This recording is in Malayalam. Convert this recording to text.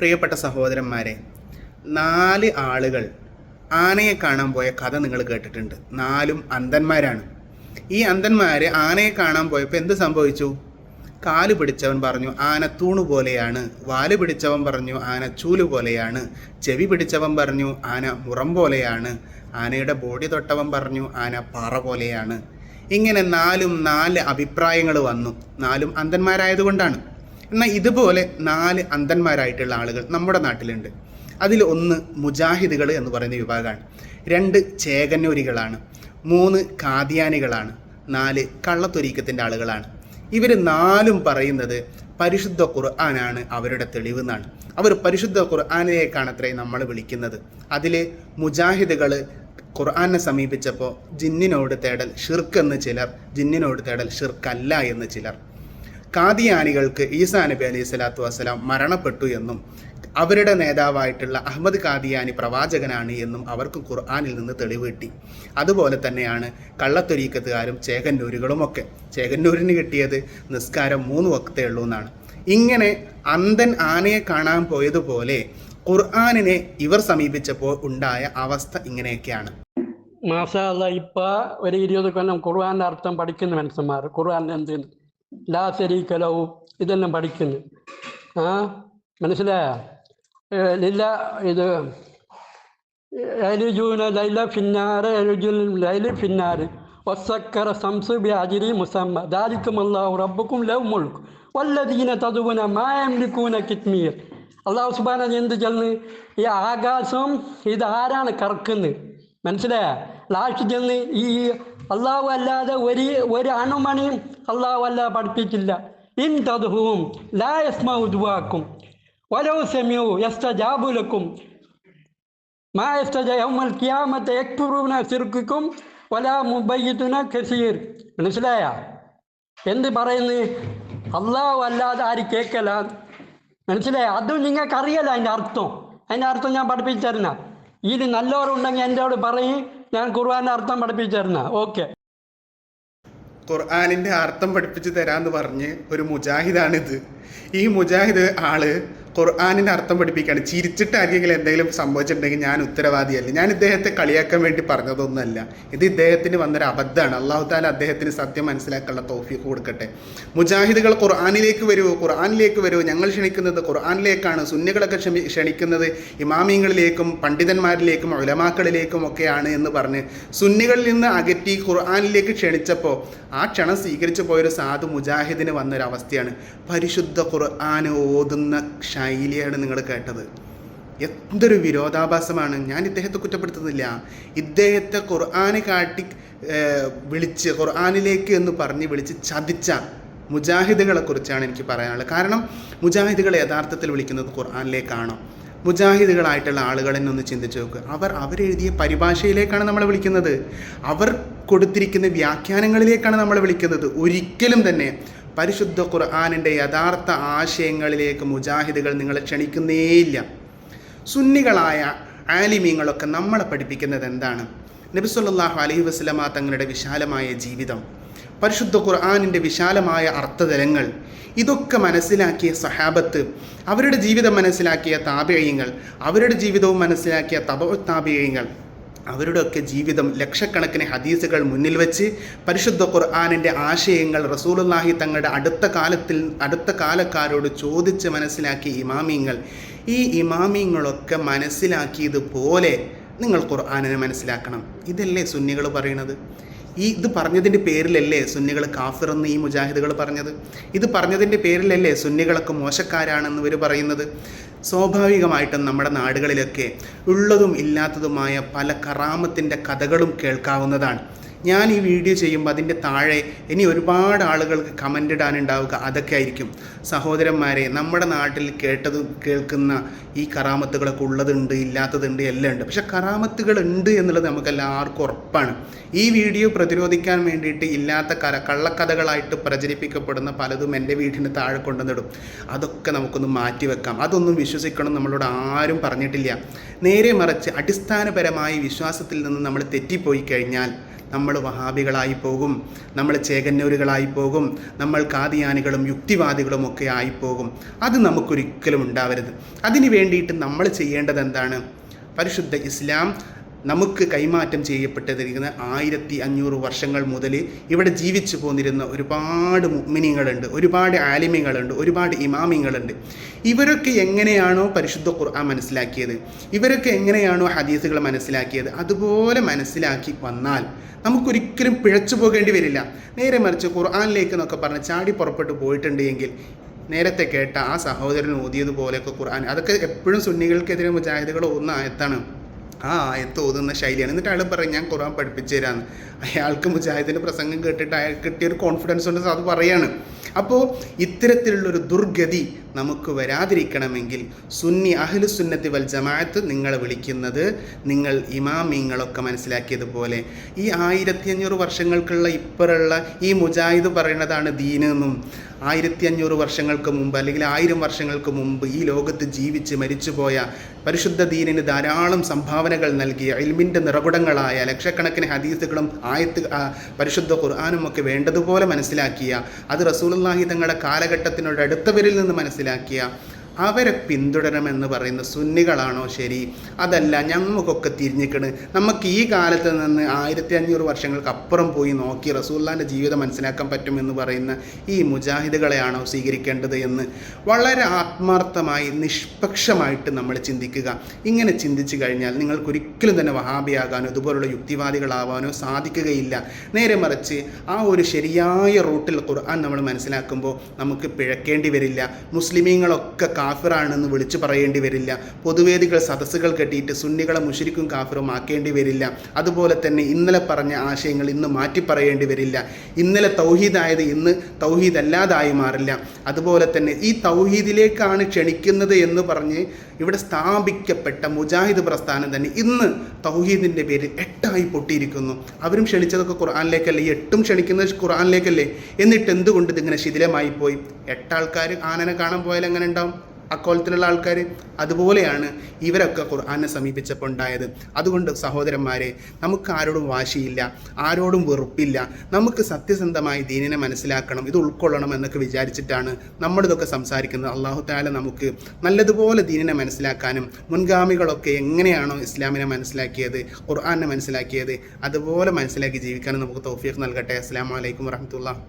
പ്രിയപ്പെട്ട സഹോദരന്മാരെ നാല് ആളുകൾ ആനയെ കാണാൻ പോയ കഥ നിങ്ങൾ കേട്ടിട്ടുണ്ട്. നാലും അന്ധന്മാരാണ്. ഈ അന്ധന്മാർ ആനയെ കാണാൻ പോയപ്പോൾ എന്ത് സംഭവിച്ചു? കാൽ പിടിച്ചവൻ പറഞ്ഞു ആന തൂണു പോലെയാണ്. വാൽ പിടിച്ചവൻ പറഞ്ഞു ആന ചൂൽ പോലെയാണ്. ചെവി പിടിച്ചവൻ പറഞ്ഞു ആന മുറം പോലെയാണ്. ആനയുടെ ബോഡി തൊട്ടവൻ പറഞ്ഞു ആന പാറ പോലെയാണ്. ഇങ്ങനെ നാലും നാല് അഭിപ്രായങ്ങൾ വന്നു. നാലും അന്ധന്മാരായതുകൊണ്ടാണ്. എന്നാൽ ഇതുപോലെ നാല് അന്ധന്മാരായിട്ടുള്ള ആളുകൾ നമ്മുടെ നാട്ടിലുണ്ട്. അതിൽ ഒന്ന് മുജാഹിദുകൾ എന്ന് പറയുന്ന വിഭാഗമാണ്. രണ്ട് ചേകന്നൂരികളാണ്. മൂന്ന് കാദിയാനികളാണ് നാല് കള്ളത്തൊരീക്കത്തിന്റെ ആളുകളാണ്. ഇവർ നാലും പറയുന്നത് പരിശുദ്ധ ഖുർആനാണ് അവരുടെ തെളിവ് എന്നാണ്. അവർ പരിശുദ്ധ ഖുർആാനിലേക്കാണ് അത്രയും നമ്മൾ വിളിക്കുന്നത്. അതിൽ മുജാഹിദുകൾ ഖുർആാനെ സമീപിച്ചപ്പോൾ ജിന്നിനോട് തേടൽ ഷിർക്ക് എന്ന് ചിലർ ജിന്നിനോട് തേടൽ ഷിർക്കല്ല എന്ന് ചിലർ. കാദിയാനികൾക്ക് ഈസാ നബി അലൈഹി സ്വലാത്തു വസ്സലാം മരണപ്പെട്ടു എന്നും അവരുടെ നേതാവായിട്ടുള്ള അഹമ്മദ് കാദിയാനി പ്രവാചകനാണ് എന്നും അവർക്ക് ഖുർആാനിൽ നിന്ന് തെളിവ് കിട്ടി. അതുപോലെ തന്നെയാണ് കള്ളത്തൊരീക്കത്തുകാരും ചേകന്നൂരുകളും ഒക്കെ ചേകന്നൂരിന് കിട്ടിയത് നിസ്കാരം മൂന്ന് വക്തേ ഉള്ളൂ എന്നാണ്. ഇങ്ങനെ അന്ധൻ ആനയെ കാണാൻ പോയതുപോലെ ഖുർആാനിനെ ഇവർ സമീപിച്ചപ്പോൾ ഉണ്ടായ അവസ്ഥ ഇങ്ങനെയൊക്കെയാണ്. മാസ ഇപ്പൊ ഒരു ഇരുപത് കൊല്ലം ഖുർആാന്റെ അർത്ഥം പഠിക്കുന്ന മനുഷ്യന്മാർ ഖുർആൻ എന്ത് ലാ ഇതെല്ലാം പഠിക്കുന്നു. ആ മനസ്സിലായ? ലില്ല ഇത് ലൈലുജൂന ലൈല ഫിന്നാറ് എലിജുൽ ലൈല ഫിന്നാറ്. വസക്കറ സംസ് ബിഅജിരി മുസമ്മ. ദാലിക്കും അല്ലാഹു റബ്ബുക്കും ലവ് മുൾക്ക് വല്ലദീന തതുവിന മായംലിക്കൂന കിത്മീർ. അള്ളാഹു സുബാന എന്ത് ചെന്ന് ഈ ആകാശം ഇത് ആരാണ് കറക്കുന്നത്? മനസ്സിലായ? ലാസ്റ്റ് ചെന്ന് ഈ അള്ളാഹു അല്ലാതെ ഒരു ഒരു അണുമണിയും അള്ളാഹു പഠിപ്പിക്കില്ല. പഠിപ്പിച്ചില്ല ഇൻ തതുഹുവും ലാ യസ്മ ഉദ്വാക്കും വലോ സെമിയു യസ്തജാബുലക്കും മാ യസ്തജ യൗമൽ ഖിയാമത്തെ യക്ഫുറൂന സിർക്കും വലാ കസീർ മനസ്സിലായ? എന്ത് പറയുന്നു? അള്ളാഹു അല്ലാതെ ആര് കേൾക്കല? മനസ്സിലായ? അതും നിങ്ങൾക്ക് അറിയല്ല അതിന്റെ അർത്ഥം. അതിന്റെ അർത്ഥം ഞാൻ പഠിപ്പിച്ചു തരുന്ന. ഇതിൽ നല്ലവരുണ്ടെങ്കിൽ എന്നോട് പറയും ഞാൻ ഖുർആാന്റെ അർത്ഥം പഠിപ്പിച്ചു തരുന്ന. ഓക്കെ. ഖുർആാനിന്റെ അർത്ഥം പഠിപ്പിച്ച് തരാമെന്ന് പറഞ്ഞ് ഒരു മുജാഹിദാണിത്. ഈ മുജാഹിദ് ആൾ ഖുർആാനിന്റെ അർത്ഥം പഠിപ്പിക്കുകയാണ്. ചിരിച്ചിട്ട് ആരെങ്കിലും എന്തെങ്കിലും സംഭവിച്ചിട്ടുണ്ടെങ്കിൽ ഞാൻ ഉത്തരവാദിയല്ല. ഞാൻ ഇദ്ദേഹത്തെ കളിയാക്കാൻ വേണ്ടി പറഞ്ഞതൊന്നുമല്ല. ഇത് ഇദ്ദേഹത്തിന് വന്നൊരു അബദ്ധമാണ്. അള്ളാഹു താല അദ്ദേഹത്തിന് സത്യം മനസ്സിലാക്കാനുള്ള തോഫീക്ക് കൊടുക്കട്ടെ. മുജാഹിദുകൾ ഖുർആാനിലേക്ക് വരുമോ ഖുർആാനിലേക്ക് വരുമോ ഞങ്ങൾ ക്ഷണിക്കുന്നത് ഖുർആാനിലേക്കാണ്. സുന്നികളൊക്കെ ക്ഷമി ക്ഷണിക്കുന്നത് ഇമാമിയങ്ങളിലേക്കും പണ്ഡിതന്മാരിലേക്കും ഉലമാക്കളിലേക്കും ഒക്കെയാണ് എന്ന് പറഞ്ഞ് സുന്നികളിൽ നിന്ന് അകറ്റി ഖുർആാനിലേക്ക് ക്ഷണിച്ചപ്പോൾ ആ ക്ഷണം സ്വീകരിച്ചു പോയൊരു സാധു മുജാഹിദിന് വന്നൊരവസ്ഥയാണ്. പരിശുദ്ധ ഖുർആൻ ഓതുന്ന ശൈലിയാണ് നിങ്ങൾ കേട്ടത്. എന്തൊരു വിരോധാഭാസമാണ്. ഞാൻ ഇദ്ദേഹത്തെ കുറ്റപ്പെടുത്തുന്നില്ല. ഇദ്ദേഹത്തെ ഖുർആന് കാട്ടി വിളിച്ച് ഖുർആാനിലേക്ക് എന്ന് പറഞ്ഞ് വിളിച്ച് ചതിച്ച മുജാഹിദുകളെക്കുറിച്ചാണ് എനിക്ക് പറയാനുള്ളത്. കാരണം മുജാഹിദുകളെ യഥാർത്ഥത്തിൽ വിളിക്കുന്നത് ഖുർആാനിലേക്കാണോ? മുജാഹിദുകളായിട്ടുള്ള ആളുകളെ ഒന്ന് ചിന്തിച്ച് നോക്കുക അവർ അവരെഴുതിയ പരിഭാഷയിലേക്കാണ് നമ്മളെ വിളിക്കുന്നത്. അവർ കൊടുത്തിരിക്കുന്ന വ്യാഖ്യാനങ്ങളിലേക്കാണ് നമ്മളെ വിളിക്കുന്നത്. ഒരിക്കലും തന്നെ പരിശുദ്ധ ഖുർആാനിന്റെ യഥാർത്ഥ ആശയങ്ങളിലേക്ക് മുജാഹിദുകൾ നിങ്ങളെ ക്ഷണിക്കുന്നേയില്ല. സുന്നികളായ ആലിമീങ്ങളൊക്കെ നമ്മളെ പഠിപ്പിക്കുന്നത് എന്താണ്? നബിസ്വല്ലാഹു അലഹി വസ്ലമ തങ്ങളുടെ വിശാലമായ ജീവിതം പരിശുദ്ധ ഖുർആാനിന്റെ വിശാലമായ അർത്ഥതലങ്ങൾ ഇതൊക്കെ മനസ്സിലാക്കിയ സഹാബത്ത് അവരുടെ ജീവിതം മനസ്സിലാക്കിയ താപേയങ്ങൾ അവരുടെ ജീവിതവും മനസ്സിലാക്കിയ തപ താപേയങ്ങൾ അവരുടെയൊക്കെ ജീവിതം ലക്ഷക്കണക്കിന് ഹദീസുകൾ മുന്നിൽ വെച്ച് പരിശുദ്ധ ഖുർആാനിന്റെ ആശയങ്ങൾ റസൂലുള്ളാഹി തങ്ങളുടെ അടുത്ത കാലത്തിൽ അടുത്ത കാലക്കാരോട് ചോദിച്ച് മനസ്സിലാക്കിയ ഇമാമിങ്ങൾ ഈ ഇമാമിങ്ങളൊക്കെ മനസ്സിലാക്കിയതുപോലെ നിങ്ങൾ ഖുർആാനിനെ മനസ്സിലാക്കണം. ഇതല്ലേ സുന്നികൾ പറയണത് ഈ ഇത് പറഞ്ഞതിന്റെ പേരിലല്ലേ സുന്നികൾ കാഫിറെന്ന് ഈ മുജാഹിദുകൾ പറഞ്ഞത്? ഇത് പറഞ്ഞതിന്റെ പേരിലല്ലേ സുന്നികളൊക്കെ മോശക്കാരാണെന്ന് ഇവർ പറയുന്നത്? സ്വാഭാവികമായിട്ടും നമ്മുടെ നാടുകളിലൊക്കെ ഉള്ളതും ഇല്ലാത്തതുമായ പല കറാമത്തിന്റെ കഥകളും കേൾക്കാവുന്നതാണ്. ഞാൻ ഈ വീഡിയോ ചെയ്യുമ്പോൾ അതിന്റെ താഴെ ഇനി ഒരുപാട് ആളുകൾക്ക് കമന്റ് ഇടാനുണ്ടാവുക അതൊക്കെ ആയിരിക്കും. സഹോദരന്മാരെ നമ്മുടെ നാട്ടിൽ കേട്ടത് കേൾക്കുന്ന ഈ കറാമത്തുകളൊക്കെ ഉള്ളതുണ്ട് ഇല്ലാത്തതുണ്ട് എല്ലാം ഉണ്ട്. പക്ഷേ കറാമത്തുകൾ ഉണ്ട് എന്നുള്ളത് നമുക്കെല്ലാവർക്കും ഉറപ്പാണ്. ഈ വീഡിയോ പ്രതിരോധിക്കാൻ വേണ്ടിയിട്ട് ഇല്ലാത്ത കര കള്ളക്കഥകളായിട്ട് പ്രചരിപ്പിക്കപ്പെടുന്ന പലതും എന്റെ വീടിന് താഴെ കൊണ്ടുവന്നിടും. അതൊക്കെ നമുക്കൊന്ന് മാറ്റിവെക്കാം അതൊന്നും വിശ്വസിക്കണം നമ്മളോട് ആരും പറഞ്ഞിട്ടില്ല. നേരെ മറിച്ച് അടിസ്ഥാനപരമായി വിശ്വാസത്തിൽ നിന്ന് നമ്മൾ തെറ്റിപ്പോയി കഴിഞ്ഞാൽ നമ്മൾ വഹാബികളായി പോകും നമ്മൾ ചേകന്നൂരുകളായി പോകും നമ്മൾ കാതിയാനികളും യുക്തിവാദികളും ഒക്കെ ആയിപ്പോകും. പോകും അത് നമുക്കൊരിക്കലും ഉണ്ടാവരുത്. അതിന് വേണ്ടിയിട്ട് നമ്മൾ ചെയ്യേണ്ടത് എന്താണ്? പരിശുദ്ധ ഇസ്ലാം നമുക്ക് കൈമാറ്റം ചെയ്യപ്പെട്ടിരിക്കുന്ന ആയിരത്തി അഞ്ഞൂറ് വർഷങ്ങൾ മുതൽ ഇവിടെ ജീവിച്ചു പോന്നിരുന്ന ഒരുപാട് മുഗ്മിനിങ്ങളുണ്ട് ഒരുപാട് ആലിമികളുണ്ട് ഒരുപാട് ഇമാമിങ്ങളുണ്ട് ഇവരൊക്കെ എങ്ങനെയാണോ പരിശുദ്ധ ഖുർആൻ മനസ്സിലാക്കിയത്? ഇവരൊക്കെ എങ്ങനെയാണോ ഹദീസുകൾ മനസ്സിലാക്കിയത്? അതുപോലെ മനസ്സിലാക്കി വന്നാൽ നമുക്കൊരിക്കലും പിഴച്ചു പോകേണ്ടി വരില്ല. നേരെ മറിച്ച് ഖുർആാനിലേക്ക് എന്നൊക്കെ പറഞ്ഞ് ചാടി പുറപ്പെട്ടു പോയിട്ടുണ്ട് എങ്കിൽ നേരത്തെ കേട്ട ആ സഹോദരൻ ഓതിയതുപോലെയൊക്കെ ഖുർആൻ. അതൊക്കെ എപ്പോഴും സുന്നികൾക്കെതിരെ മുജാഹിദുകൾ ഒന്നായത്താണ് ആ തോന്നുന്ന ശൈലിയാണ്. എന്നിട്ട് അയാൾ പറയും ഞാൻ ഖുർആൻ പഠിപ്പിച്ചു തരാമെന്ന് അയാൾക്ക് മുജാഹിദിന്റെ പ്രസംഗം കേട്ടിട്ട് അയാൾ കിട്ടിയൊരു കോൺഫിഡൻസ് കൊണ്ട് അത് പറയാണ്. അപ്പോൾ ഇത്തരത്തിലുള്ളൊരു ദുർഗതി നമുക്ക് വരാതിരിക്കണമെങ്കിൽ സുന്നി അഹ്ലു സുന്നത്തി വൽ ജമാഅത്ത് നിങ്ങളെ വിളിക്കുന്നത് നിങ്ങൾ ഇമാമിങ്ങളൊക്കെ മനസ്സിലാക്കിയതുപോലെ ഈ ആയിരത്തി അഞ്ഞൂറ് വർഷങ്ങൾക്കുള്ള ഇപ്പറുള്ള ഈ മുജാഹിദ് പറയുന്നതാണ് ദീനെന്നും ആയിരത്തി അഞ്ഞൂറ് വർഷങ്ങൾക്ക് മുമ്പ് അല്ലെങ്കിൽ ആയിരം വർഷങ്ങൾക്ക് മുമ്പ് ഈ ലോകത്ത് ജീവിച്ച് മരിച്ചുപോയ പരിശുദ്ധ ദീനിന് ധാരാളം സംഭാവനകൾ നൽകിയ എൽമിന്റെ നിറകുടങ്ങളായ ലക്ഷക്കണക്കിന് ഹദീസുകളും ആയത്ത് പരിശുദ്ധ ഖുർആാനും ഒക്കെ വേണ്ടതുപോലെ മനസ്സിലാക്കിയ അത് റസൂലുള്ളാഹി തങ്ങളുടെ കാലഘട്ടത്തിനോട് അടുത്തവരിൽ നിന്ന് മനസ്സിലാക്കിയ അവരെ പിന്തുടരണമെന്ന് പറയുന്ന സുന്നികളാണോ ശരി? അതല്ല ഞങ്ങൾക്കൊക്കെ തിരിഞ്ഞിക്കണ്. നമുക്ക് ഈ കാലത്ത് നിന്ന് ആയിരത്തി അഞ്ഞൂറ് വർഷങ്ങൾക്ക് അപ്പുറം പോയി നോക്കി റസൂല്ലാന്റെ ജീവിതം മനസ്സിലാക്കാൻ പറ്റുമെന്ന് പറയുന്ന ഈ മുജാഹിദുകളെയാണോ സ്വീകരിക്കേണ്ടത് എന്ന് വളരെ ആത്മാർത്ഥമായി നിഷ്പക്ഷമായിട്ട് നമ്മൾ ചിന്തിക്കുക. ഇങ്ങനെ ചിന്തിച്ചു കഴിഞ്ഞാൽ നിങ്ങൾക്കൊരിക്കലും തന്നെ വഹാബിയാകാനോ ഇതുപോലുള്ള യുക്തിവാദികളാവാനോ സാധിക്കുകയില്ല. നേരെ മറിച്ച് ആ ഒരു ശരിയായ റൂട്ടിൽ ഖുർആൻ നമ്മൾ മനസ്സിലാക്കുമ്പോൾ നമുക്ക് പിഴക്കേണ്ടി വരില്ല. മുസ്ലിമീങ്ങളൊക്കെ കാഫിറാണെന്ന് വിളിച്ചു പറയേണ്ടി വരില്ല. പൊതുവേദികൾ സദസ്സുകൾ കെട്ടിയിട്ട് സുന്നികളെ മുഷരിക്കും കാഫിറും ആക്കേണ്ടി വരില്ല. അതുപോലെ തന്നെ ഇന്നലെ പറഞ്ഞ ആശയങ്ങൾ ഇന്ന് മാറ്റി പറയേണ്ടി വരില്ല. ഇന്നലെ തൗഹീദായത് ഇന്ന് തൗഹീദ് അല്ലാതായി മാറില്ല. അതുപോലെ തന്നെ ഈ തൗഹീദിലേക്കാണ് ക്ഷണിക്കുന്നത് എന്ന് പറഞ്ഞ് ഇവിടെ സ്ഥാപിക്കപ്പെട്ട മുജാഹിദ് പ്രസ്ഥാനം തന്നെ ഇന്ന് തൗഹീദിന്റെ പേരിൽ എട്ടായി പൊട്ടിയിരിക്കുന്നു. അവരും ക്ഷണിച്ചതൊക്കെ ഖുർആാനിലേക്കല്ലേ? ഈ എട്ടും ക്ഷണിക്കുന്നത് ഖുർആാനിലേക്കല്ലേ? എന്നിട്ട് എന്തുകൊണ്ട് ഇതിങ്ങനെ ശിഥിലമായി പോയി? എട്ടാൾക്കാർ ആനനെ കാണാൻ പോയാൽ എങ്ങനെ ഉണ്ടാവും? അക്കോലത്തിലുള്ള ആൾക്കാർ. അതുപോലെയാണ് ഇവരൊക്കെ ഖുർആാനെ സമീപിച്ചപ്പോൾ ഉണ്ടായത് അതുകൊണ്ട് സഹോദരന്മാരെ നമുക്ക് ആരോടും വാശിയില്ല ആരോടും വെറുപ്പില്ല. നമുക്ക് സത്യസന്ധമായി ദീനിനെ മനസ്സിലാക്കണം ഇത് ഉൾക്കൊള്ളണം എന്നൊക്കെ വിചാരിച്ചിട്ടാണ് നമ്മളിതൊക്കെ സംസാരിക്കുന്നത്. അള്ളാഹു താല നമുക്ക് നല്ലതുപോലെ ദീനിനെ മനസ്സിലാക്കാനും മുൻഗാമികളൊക്കെ എങ്ങനെയാണോ ഇസ്ലാമിനെ മനസ്സിലാക്കിയത് ഖുർആാനെ മനസ്സിലാക്കിയത് അതുപോലെ മനസ്സിലാക്കി ജീവിക്കാനും നമുക്ക് തൗഫീഖ് നൽകട്ടെ. അസ്സാം വലൈക്കും വറഹമത്തുള്ള